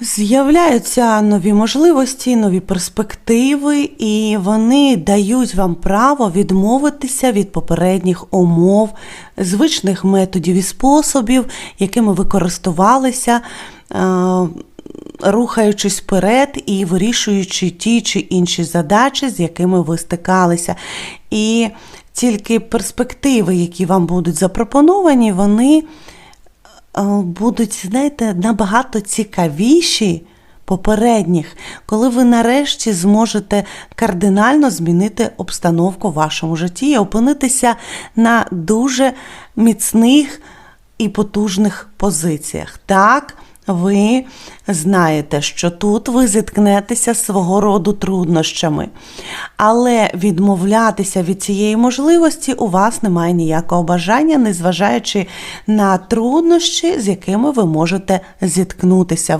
З'являються нові можливості, нові перспективи, і вони дають вам право відмовитися від попередніх умов, звичних методів і способів, якими ви користувалися, е, рухаючись вперед і вирішуючи ті чи інші задачі, з якими ви стикалися. І тільки перспективи, які вам будуть запропоновані, вони будуть, знаєте, набагато цікавіші попередніх, коли ви нарешті зможете кардинально змінити обстановку в вашому житті і опинитися на дуже міцних і потужних позиціях. Так, ви знаєте, що тут ви зіткнетеся свого роду труднощами, але відмовлятися від цієї можливості у вас немає ніякого бажання, незважаючи на труднощі, з якими ви можете зіткнутися.